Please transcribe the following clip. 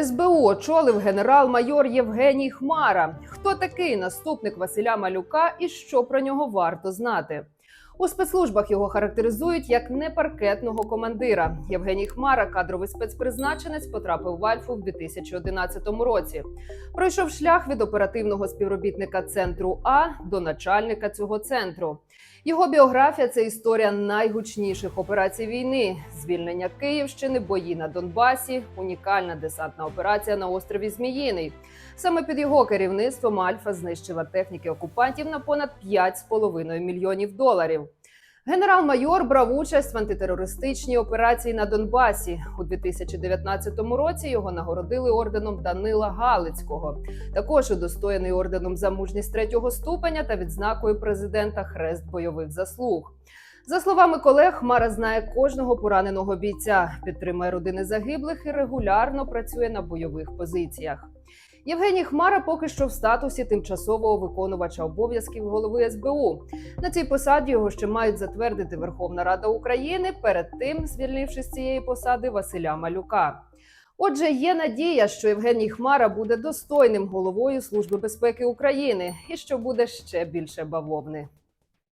СБУ очолив генерал-майор Євгеній Хмара. Хто такий наступник Василя Малюка і що про нього варто знати? У спецслужбах його характеризують як непаркетного командира. Євгеній Хмара, кадровий спецпризначенець, потрапив в Альфу в 2011 році. Пройшов шлях від оперативного співробітника центру А до начальника цього центру. Його біографія це історія найгучніших операцій війни: звільнення Київщини, бої на Донбасі, унікальна десантна операція на острові Зміїний. Саме під його керівництвом Альфа знищила техніки окупантів на понад 5,5 мільйонів доларів. Генерал-майор брав участь в антитерористичній операції на Донбасі. У 2019 році його нагородили орденом Данила Галицького. Також удостоєний орденом за мужність третього ступеня та відзнакою президента Хрест бойових заслуг. За словами колег, Хмара знає кожного пораненого бійця, підтримує родини загиблих і регулярно працює на бойових позиціях. Євгеній Хмара поки що в статусі тимчасового виконувача обов'язків голови СБУ. На цій посаді його ще мають затвердити Верховна Рада України, перед тим звільнивши з цієї посади Василя Малюка. Отже, є надія, що Євгеній Хмара буде достойним головою Служби безпеки України і що буде ще більше бавовни.